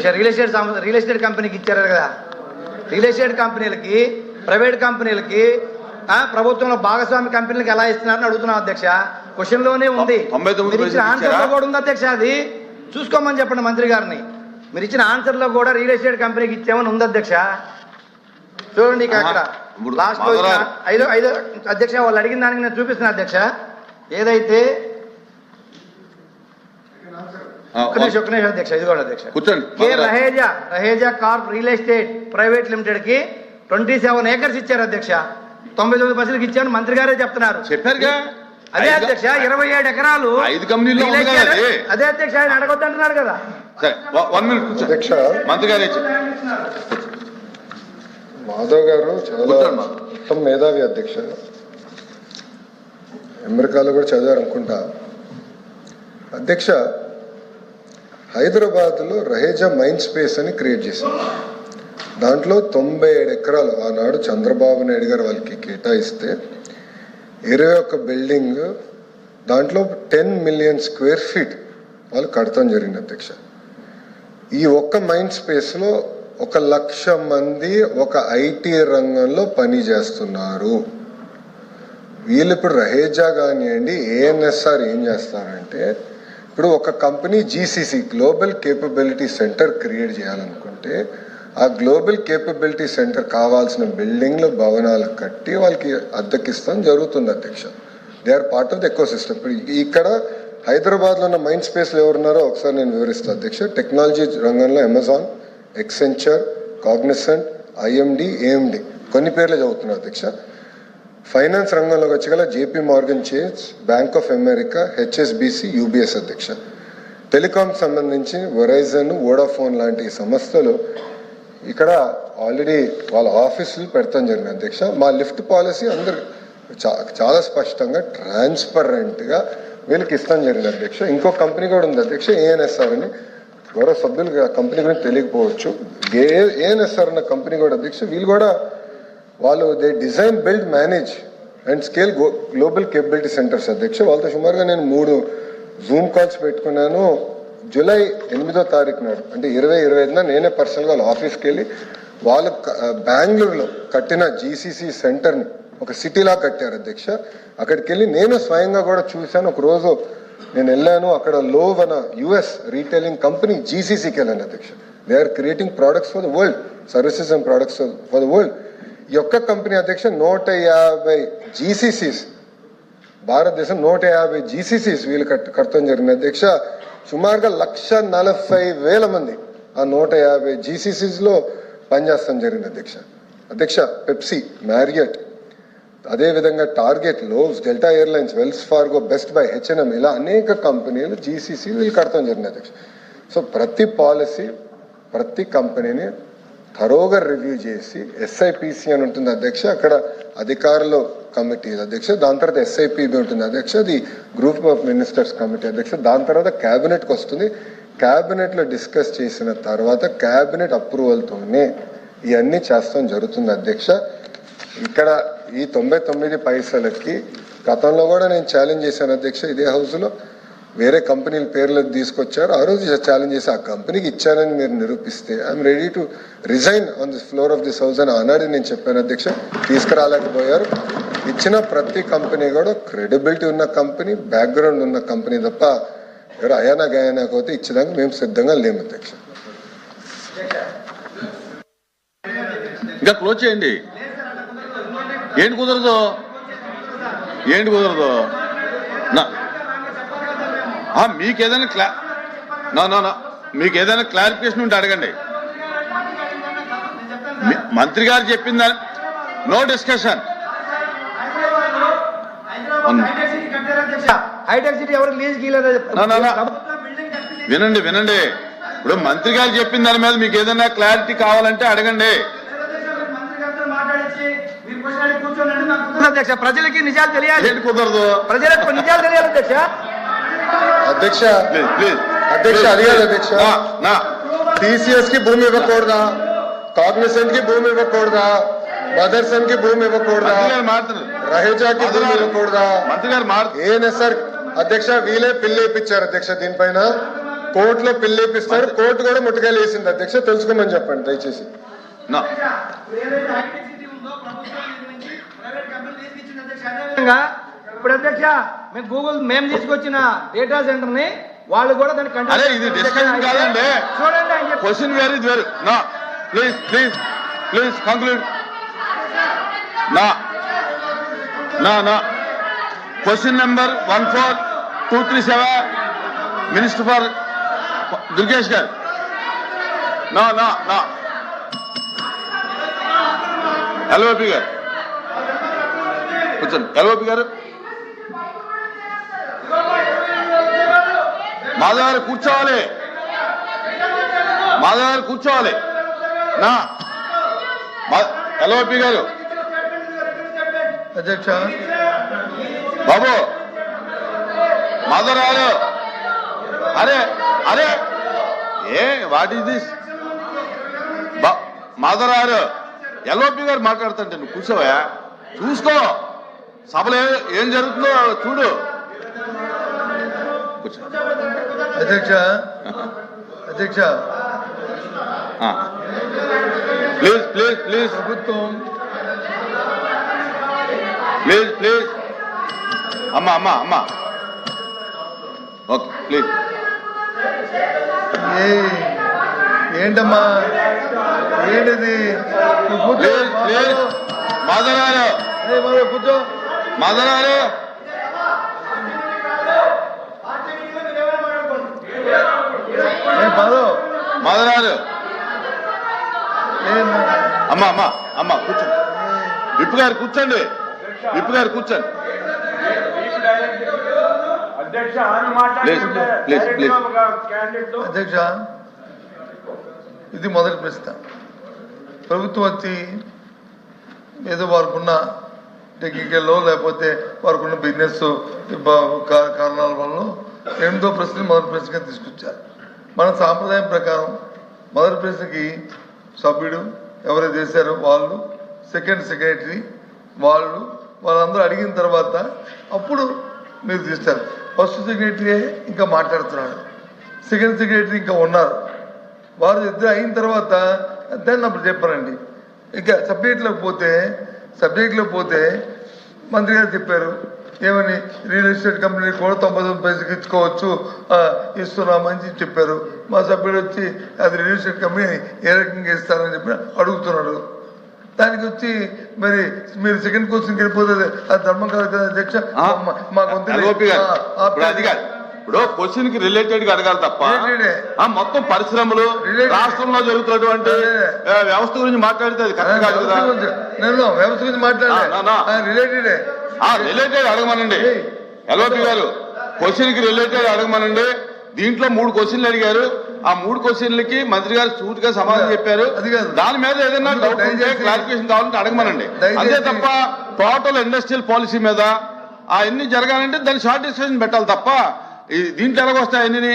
అధ్యక్ష real estate real estate కంపెనీకి ఇచ్చారు కదా. రియల్ ఎస్టేట్ కంపెనీలకి ప్రైవేట్ కంపెనీలకి ప్రభుత్వంలో భాగస్వామి కంపెనీలకు ఎలా ఇస్తున్నారని అడుగుతున్నాం అధ్యక్ష. క్వశ్చన్లోనే ఉంది. తొంభై తొమ్మిది మీరు ఇచ్చిన పైసలు ఆన్సర్లో ఇచ్చారా? కూడా ఉంది అధ్యక్ష అది. చూసుకోమని చెప్పండి మంత్రి గారిని. మీరు ఇచ్చిన ఆన్సర్లో కూడా రియల్ ఎస్టేట్ కంపెనీకి ఇచ్చామని ఉంది అధ్యక్ష. చూడండి అక్కడ. లాస్ట్ ఐదో ఐదో అధ్యక్ష వాళ్ళు అడిగిన దానికి నేను చూపిస్తున్నా అధ్యక్ష. ఏదైతే ఆ, ఒక్క నిమిషం ఒక్క నిమిషం అధ్యక్ష ఇది కూడా అధ్యక్ష కూర్చోండి K Madhavarao. Raheja Raheja corp real estate private లిమిటెడ్కి ట్వంటీ సెవెన్ ఏకర్స్ ఇచ్చారు అధ్యక్ష. తొంభై తొమ్మిది పర్సెంట్ ఇచ్చాను మంత్రి గారే చెప్తున్నారు. చెప్పారుగా? అదే అధ్యక్ష ఇరవై ఏడు ఎకరాలు ఐదు ఎస్టేట్- అది. అధ్యక్ష ఆయన అడగొద్దు అంటున్నారు కదా. సరే వ- వన్ మినిట్ కూర్చో అధ్యక్ష. మంత్రి గారే చెప్పు. మాధవ్ గారు చాలా మేధావి. అధ్యక్ష. అమెరికాలో కూడా చదివారు అనుకుంటా అధ్యక్ష హైదరాబాద్లో రహేజా మైండ్ స్పేస్ అని క్రియేట్ చేశారు దాంట్లో తొంభై ఏడు ఎకరాలు ఆనాడు చంద్రబాబు నాయుడు గారు వాళ్ళకి కేటాయిస్తే ఇరవై ఒక్క బిల్డింగ్ దాంట్లో టెన్ మిలియన్ స్క్వేర్ ఫీట్ వాళ్ళు కడతాం జరిగింది అధ్యక్ష. ఈ ఒక్క మైండ్ స్పేస్లో ఒక లక్ష మంది ఒక ఐటీ రంగంలో పని చేస్తున్నారు. వీళ్ళు ఇప్పుడు రహేజా కానివ్వండి ఏఎన్ఎస్ఆర్ ఏం చేస్తారంటే ఇప్పుడు ఒక company GCC global capability centre create చేయాలనుకుంటే ఆ గ్లోబల్ కేపబిలిటీ సెంటర్ కావాల్సిన బిల్డింగ్లు భవనాలు కట్టి వాళ్ళకి అద్దెకిస్తాం జరుగుతుంది అధ్యక్ష. They are part of the ecosystem ఇప్పుడు ఇక్కడ హైదరాబాద్లో ఉన్న మైండ్ స్పేస్లో ఎవరున్నారో ఒకసారి నేను వివరిస్తాను అధ్యక్ష. టెక్నాలజీ రంగంలో Amazon Accenture Cognizant IMD AMD కొన్ని పేర్లు చదువుతున్నారు అధ్యక్ష. ఫైనాన్స్ రంగంలోకి వచ్చగల JP Morgan Chase Bank of America HSBC UBS అధ్యక్ష. టెలికాం సంబంధించి వరైజన్ వోడాఫోన్ లాంటి సంస్థలు ఇక్కడ ఆల్రెడీ వాళ్ళ ఆఫీసులు పెడతాం జరిగింది అధ్యక్ష. మా లిఫ్ట్ పాలసీ అందరు చా- చాలా స్పష్టంగా ట్రాన్స్పరెంట్గా వీళ్ళకి ఇస్తాం జరిగింది అధ్యక్ష. ఇంకో కంపెనీ కూడా ఉంది అధ్యక్ష ఏఎన్ఎస్ఆర్ అని. గౌరవ సభ్యులు కంపెనీ గురించి తెలియకపోవచ్చు. ఏఎన్ఎస్ఆర్ అన్న కంపెనీ కూడా అధ్యక్ష వీళ్ళు కూడా వాళ్ళు they design build manage and scale global capability centres అధ్యక్ష. వాళ్ళతో సుమారుగా నేను మూడు జూమ్ కాల్స్ పెట్టుకున్నాను. జూలై ఎనిమిదో తారీఖు నాడు అంటే ఇరవై ఇరవై ఐదున నేనే పర్సనల్గా వాళ్ళ ఆఫీస్కి వెళ్ళి వాళ్ళు బెంగళూరులో కట్టిన జీసీసీ సెంటర్ని ఒక సిటీలా కట్టారు అధ్యక్ష. అక్కడికి వెళ్ళి నేను స్వయంగా కూడా చూశాను. ఒక రోజు నేను వెళ్ళాను. అక్కడ లోవ్ అన యుఎస్ రీటైలింగ్ కంపెనీ జీసీసీకి వెళ్ళాను అధ్యక్ష. They are creating products for the world services and products for the world ఈ యొక్క కంపెనీ అధ్యక్ష నూట యాభై జీసీసీస్ భారతదేశం నూట యాభై జీసీసీస్ వీళ్ళు కట్ కడతాం జరిగింది. అధ్యక్ష సుమారుగా లక్ష నలభై వేల మంది ఆ నూట యాభై జీసీసీస్లో పనిచేస్తాం జరిగింది అధ్యక్ష. అధ్యక్ష పెప్సీ మ్యారియట్ అదేవిధంగా Target Lowe's Delta Airlines Wells Fargo Best Buy H and M ఇలా అనేక కంపెనీలు జీసీసీ వీళ్ళు కడతాం జరిగింది అధ్యక్ష. సో ప్రతి పాలసీ ప్రతి కంపెనీని థరోగా రివ్యూ చేసి ఎస్ఐపిసి అని ఉంటుంది అధ్యక్ష అక్కడ అధికారులు కమిటీ అధ్యక్ష దాని తర్వాత ఎస్ఐపిబి ఉంటుంది అధ్యక్ష అది గ్రూప్ ఆఫ్ మినిస్టర్స్ కమిటీ అధ్యక్ష దాని తర్వాత క్యాబినెట్కి వస్తుంది. క్యాబినెట్లో డిస్కస్ చేసిన తర్వాత క్యాబినెట్ అప్రూవల్తోనే ఇవన్నీ చేస్తాం జరుగుతుంది అధ్యక్ష. ఇక్కడ ఈ తొంభై తొమ్మిది పైసలకి గతంలో కూడా నేను ఛాలెంజ్ చేశాను అధ్యక్ష ఇదే హౌస్లో. వేరే కంపెనీల పేర్లు తీసుకొచ్చారు. ఆ రోజు ఛాలెంజ్ చేసి ఆ కంపెనీకి ఇచ్చానని మీరు నిరూపిస్తే I'm ready to resign on this floor of this house అని ఆనాడు నేను చెప్పాను అధ్యక్ష. తీసుకురాలేకపోయారు. ఇచ్చిన ప్రతి కంపెనీ కూడా క్రెడిబిలిటీ ఉన్న కంపెనీ బ్యాక్గ్రౌండ్ ఉన్న కంపెనీ తప్ప ఎవరు అయానా గయానా పోతే ఇచ్చేదానికి మేము సిద్ధంగా లేము అధ్యక్ష. ఇంకా క్లోజ్ చేయండి. ఏంటి కుదరదు? ఏంటి కుదరదు? నా మీకు ఏదైనా క్లా నా నా నా మీకు ఏదైనా క్లారిఫికేషన్ ఉంటే అడగండి. మంత్రి గారు చెప్పిందా? No discussion. హైటెక్ సిటీ ఎవరు లీజ్ గీయలేదు? నా, నా, నా. వినండి వినండి. ఇప్పుడు మంత్రి గారు చెప్పిన దాని మీద మీకు ఏదైనా క్లారిటీ కావాలంటే అడగండి. అధ్యక్ష ప్రజలకి నిజాలు తెలియాలి. కుదరదు? ప్రజలకు నిజాలు తెలియాలి అధ్యక్ష. అధ్యక్ష అధ్యక్ష, అది కాదు అధ్యక్ష. నా, నా. టీసీఎస్కి భూమి ఇవ్వకూడదా? కాగ్నిసెంట్కి భూమి ఇవ్వకూడదా? మదర్సన్కి భూమి ఇవ్వకూడదా? రహేజాకి భూమి ఇవ్వకూడదా? ఏఎన్ఎస్ఆర్ అధ్యక్ష వీలే పిల్లి ఇప్పించారు అధ్యక్ష దీనిపైన. కోర్టులో పిల్లేపిస్తారు కోర్టు కూడా ముట్టకాయలు వేసింది అధ్యక్ష. తెలుసుకోమని చెప్పండి దయచేసి. ఇప్పుడు అధ్యక్ష మేము గూగుల్ మేము తీసుకొచ్చిన డేటా సెంటర్ని వాళ్ళు కూడా దాన్ని అరే, ఇది discussion కాదండి. చూడండి ఆయన చెప్పి క్వశ్చన్ వేర్ ఇది వేరు. నా ప్లీజ్ ప్లీజ్ ప్లీజ్ కంక్లూడ్ నా నా నా. Question number one four two three seven minister for Durgesh garu నా నా నా. ఎల్ఓపి గారు. కూర్చోండి. ఎల్ఓపి గారు. మాధవ్ గారు కూర్చోవాలి. మాధవ్ గారు కూర్చోవాలి. నా. ఎల్ఓపి గారు. అధ్యక్ష. బాబు. మాధవ్ గారు. అరే అరే. ఏ what is this Madhav garu LOP garu మాట్లాడుతుంటే నువ్వు కూర్చోవా? చూసుకో. సభలో ఏ- జరుగుతుందో చూడు. అధ్యక్ష అధ్యక్ష. Please please please. ప్రభుత్వం. Please please. అమ్మా అమ్మా అమ్మా. Okay please. ఏంటమ్మా? ఏంటిది? Please please. మాధవ్. గారు ఏ మాధవ్ కూర్చో మాధవ్ గారు ఏ మాధవ్ మాధవ్ గారు ఏ మా- అమ్మా అమ్మా అమ్మా కూర్చోండి. విప్పు గారు కూర్చోండి. విప్పు గారు కూర్చోండి. అధ్యక్ష ఇది మొదటి ప్రశ్న. ప్రభుత్వం వచ్చి ఏదో వారికున్న టెక్నికల్లో లేకపోతే వారికున్న బిజినెస్ కారణాల వల్ల ఎనిమిదో ప్రశ్న మొదటి ప్రశ్నగా తీసుకొచ్చారు. మన సాంప్రదాయం ప్రకారం మొదటి ప్రశ్నకి సభ్యుడు ఎవరైతే చేశారో వాళ్ళు? సెకండ్ సెక్రటరీ వాళ్ళు వాళ్ళందరూ అడిగిన తర్వాత అప్పుడు మీరు తీస్తారు ఫస్ట్ సెక్రటరీ ఇంకా మాట్లాడుతున్నాడు. సెకండ్ సెక్రటరీ ఇంకా ఉన్నారు. వారు ఇద్దరు అయిన తర్వాత దాన్ని అప్పుడు చెప్పారండి ఇంకా సబ్జెక్ట్లోకి పోతే సబ్జెక్ట్లోకి పోతే మంత్రి గారు చెప్పారు ఏమని రియల్ ఎస్టేట్ కంపెనీ కూడా తొంభై తొమ్మిది పైసలకి ఇచ్చుకోవచ్చు ఇస్తున్నామని చెప్పారు. మా సభ్యుడు వచ్చి అది రియల్ ఎస్టేట్ కంపెనీ ఏ రకంగా ఇస్తారని చెప్పి అడుగుతున్నాడు దానికి వచ్చి మరి మీరు సెకండ్ క్వశ్చన్కి వెళ్ళిపోతే అది ధర్మం కాదు. కదా అధ్యక్ష మా- ఇప్పుడు అది క్వశ్చన్కి రిలేటెడ్గా అడగాలి తప్ప మొత్తం పరిశ్రమలు. రాష్ట్రంలో జరుగుతున్నటువంటి అదే. వ్యవస్థ గురించి మాట్లాడితే అది కరెక్ట్ కాదు కదా? నేను వ్యవస్థ గురించి. మాట్లాడలే. రిలేటెడే ఆ రిలేటెడ్ అడగమనండి. ఎల్ఓపి గారు క్వశ్చన్కి రిలేటెడ్ అడగమనండి. దీంట్లో మూడు క్వశ్చన్లు అడిగారు. ఆ మూడు క్వశ్చన్లకి మంత్రి గారు సూట్గా సమాధానం చెప్పారు. అది. దాని మీద ఏదైనా అది డౌట్ క్లారిఫికేషన్ కావాలంటే అడగమనండి. అంతే తప్ప టోటల్ ఇండస్ట్రియల్ పాలసీ మీద ఆ ఎన్ని జరగాలంటే దాన్ని షార్ట్ డిస్కషన్ పెట్టాలి తప్ప దీంట్లో ఎలాగొస్తాయి అన్ని